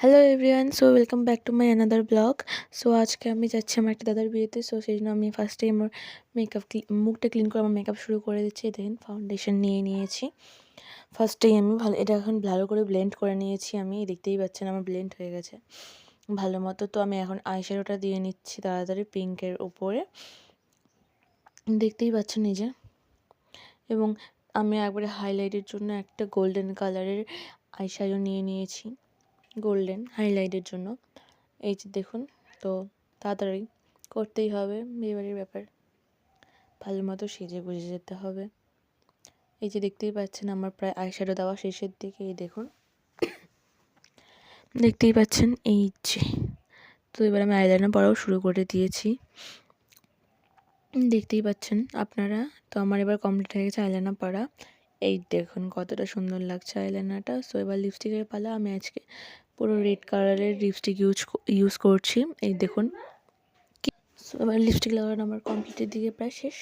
Hello everyone so welcome back to my another blog so আজকে আমি যাচ্ছি আমার একটা দাদার বিয়েতে। সো সেই জন্য আমি ফার্স্টে আমার মেকআপ মুখটা ক্লিন করে আমার মেকআপ শুরু করে দিচ্ছি। দেখেন ফাউন্ডেশন নিয়ে নিয়েছি। ফার্স্টেই আমি ভালো, এটা এখন ভালো করে ব্লেন্ড করে নিয়েছি আমি। দেখতেই পাচ্ছেন আমার ব্লেন্ড হয়ে গেছে। ভালো মতো। তো আমি এখন আইশ্যাডোটা দিয়ে নিচ্ছি তাড়াতাড়ি পিঙ্কের উপরে। দেখতেই পাচ্ছেন নিজে এবং আমি একবারে হাইলাইটের জন্য একটা গোল্ডেন কালারের আইশ্যাডো নিয়ে নিয়েছি। গোল্ডেন হাইলাইটের জন্য। এই যে দেখুন, তো তাড়াতাড়ি করতেই হবে, বিয়েবাড়ির ব্যাপার। ভালো মতো সেজে বুঝে যেতে হবে। এই যে দেখতেই পাচ্ছেন, আমার প্রায় আইশ্যাডো দেওয়া শেষের দিকে, এই দেখুন। দেখতেই পাচ্ছেন, এই যে। তো এবার আমি আইলাইনার পরাও শুরু করে দিয়েছি। দেখতেই পাচ্ছেন আপনারা, তো আমার এবার কমপ্লিট হয়ে গেছে আইলাইনার পরা। এই দেখুন কতটা সুন্দর লাগছে আইলাইনারটা। সো এবার লিপস্টিকের পালা আমি আজকে পুরো রেড কালারের লিপস্টিক ইউজ ইউজ করছি। এই দেখুন। এবার লিপস্টিক লাগানো আমার কমপ্লিটের দিকে প্রায় শেষ।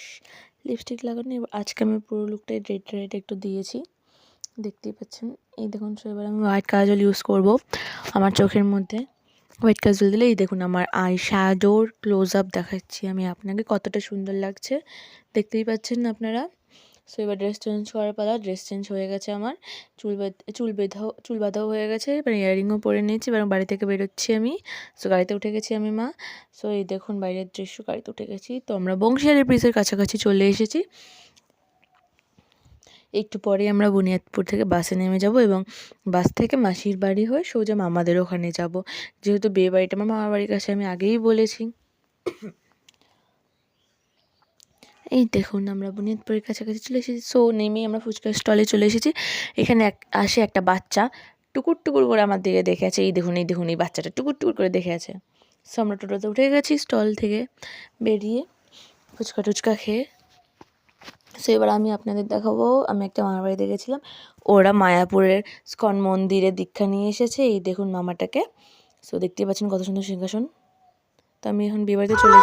লিপস্টিক লাগানো, এবার আজকে আমি পুরো লুকটাই রেড রেড একটু দিয়েছি। দেখতেই পাচ্ছেন। এই দেখুন সো এবার আমি হোয়াইট কাজল ইউজ করব আমার চোখের মধ্যে। হোয়াইট কাজল দিলে এই দেখুন, আমার আই শ্যাডোর ক্লোজ আপ দেখাচ্ছি আমি আপনাকে কতটা সুন্দর লাগছে। দেখতেই পাচ্ছেন আপনারা? সো এবার ড্রেস চেঞ্জ করার পালা ড্রেস চেঞ্জ হয়ে গেছে আমার। চুল চুল বেঁধাও, চুল বাঁধাও হয়ে গেছে, এবার ইয়ারিংও পরে নিয়েছি, এবার বাড়ি থেকে বেরোচ্ছি আমি। সো গাড়িতে উঠে গেছি আমি, মা। সো এই দেখুন বাইরের দৃশ্য, গাড়িতে উঠে গেছি। তো আমরা বংশিয়ারের ব্রিজের কাছাকাছি চলে এসেছি। একটু পরে আমরা বুনিয়াদপুর থেকে বাসে নেমে যাব এবং বাস থেকে মাসির বাড়ি হয়ে সোজা মামাদের ওখানে যাব। যেহেতু বিয়ে বাড়িটা আমার মামার বাড়ির কাছে আমি আগেই বলেছি। এই দেখুন, আমরা বুনিয়াদপুরের কাছাকাছি চলে এসেছি। সো নেমে আমরা ফুচকা স্টলে চলে এসেছি। এখানে এক, আসে একটা বাচ্চা। টুকুর টুকুর করে আমার দিকে দেখে আছে। এই দেখুন এই দেখুন, এই বাচ্চাটা টুকুর টুকুর করে দেখে আছে। সো আমরা টোটোতে উঠে গেছি স্টল থেকে বেরিয়ে ফুচকা টুচকা খেয়ে। সো এবার আমি আপনাদের দেখাবো। আমি একটা মামার বাড়িতে গেছিলাম। ওরা মায়াপুরের স্কন মন্দিরে দীক্ষা নিয়ে এসেছে। এই দেখুন মামাটাকে। সো দেখতেই পাচ্ছেন কত সুন্দর সিংহাসন। তো আমি এখন বিয়েবাড়িতে চলে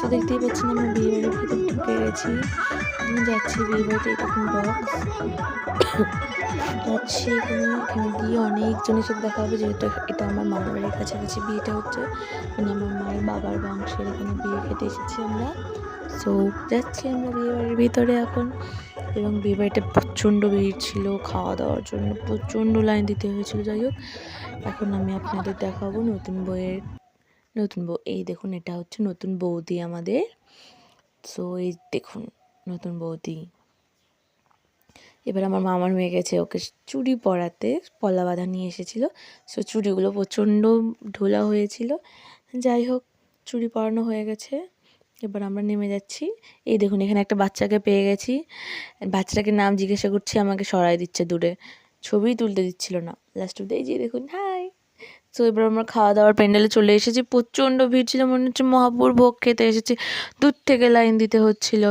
তো দেখতেই পাচ্ছেন আমরা বিয়ে বাড়ির ভিতর ঢুকে গেছি। আমি যাচ্ছি বিয়ে বাড়িতে এরকম বক্স যাচ্ছি এখানে এখানে গিয়ে অনেকজনের সাথে দেখা হবে, যেহেতু এটা আমার মামার বাড়ির কাছাকাছি বিয়েটা হচ্ছে। মানে আমার মায়ের বাবার বংশের এখানে বিয়ে খেতে এসেছি আমরা। সো যাচ্ছি আমরা বিয়ে বাড়ির ভিতরে এখন। এবং বিয়ে বাড়িতে প্রচণ্ড ভিড় ছিল, খাওয়া দাওয়ার জন্য প্রচণ্ড লাইন দিতে হয়েছিল। যাই হোক, এখন আমি আপনাদের দেখাবো নতুন বইয়ের, নতুন বউ। এই দেখুন, এটা হচ্ছে নতুন বৌদি আমাদের। সো এই দেখুন, নতুন বৌদি। এবার আমার মামার মেয়ে গেছে, ওকে চুড়ি পরাতে, পলা বাঁধা নিয়ে এসেছিল। সো চুড়িগুলো প্রচণ্ড ঢোলা হয়েছিল। যাই হোক, চুড়ি পরানো হয়ে গেছে। এবার আমরা নেমে যাচ্ছি। এই দেখুন, এখানে একটা বাচ্চাকে পেয়ে গেছি। বাচ্চাটাকে নাম জিজ্ঞাসা করছি, আমাকে সরাই দিচ্ছে দূরে। ছবি তুলতে দিচ্ছিল না। লাস্ট অব্দি এই যে দেখুন হাই তো এবার আমরা খাওয়া দাওয়ার প্যান্ডেলে চলে এসেছি। প্রচণ্ড ভিড় ছিল, মনে হচ্ছে মহাপুর ভোগ খেতে এসেছি। দূর থেকে লাইন দিতে হচ্ছিল।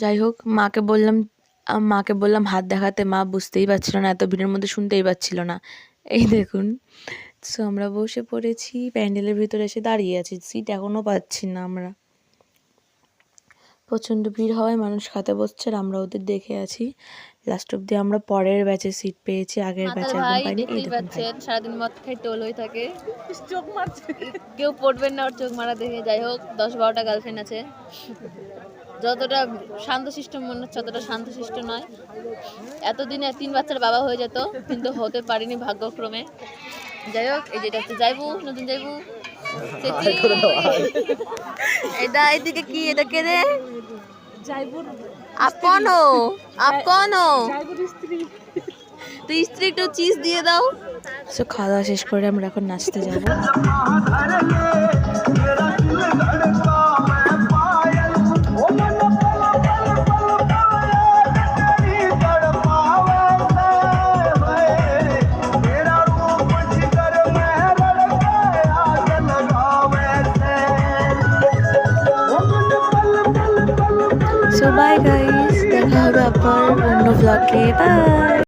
যাই হোক, মাকে বললাম মাকে বললাম হাত দেখাতে। মা বুঝতেই পারছিল না, এত ভিড়ের মধ্যে শুনতেই পাচ্ছিল না। এই দেখুন সো আমরা বসে পড়েছি। প্যান্ডেলের ভিতরে এসে দাঁড়িয়ে আছি। সিট এখনও পাচ্ছি না আমরা। প্রচণ্ড ভিড় হওয়ায় মানুষ খাতে বসছে আর আমরা ওদের দেখে আছি। লাস্ট অব্দি আমরা পরের ব্যাচে সিট পেয়েছি আগের ব্যাচে একদম পাইনি এই দেখুন ভাই। সারাদিন মদ খাই টোল হয়ে থাকে। চোখ মারছে। কেউ পড়বেন না ওর চোখ মারা দেখে। যাই হোক দশ বারোটা গার্লফ্রেন্ড আছে। যতটা শান্তশিষ্ট মনে হচ্ছে ততটা শান্তশিষ্ট নয়। এতদিনে তিন বাচ্চার বাবা হয়ে যেত কিন্তু হতে পারিনি ভাগ্যক্রমে। যাই হোক এই যেটা হচ্ছে যাইবু নতুন যাইবু। এটা এদিকে কি? এটা কে রে? আপনো আপনো তুই স্ত্রী একটু চিজ দিয়ে দাও। সো খাওয়া দাওয়া শেষ করে আমরা এখন নাচতে যাব। So by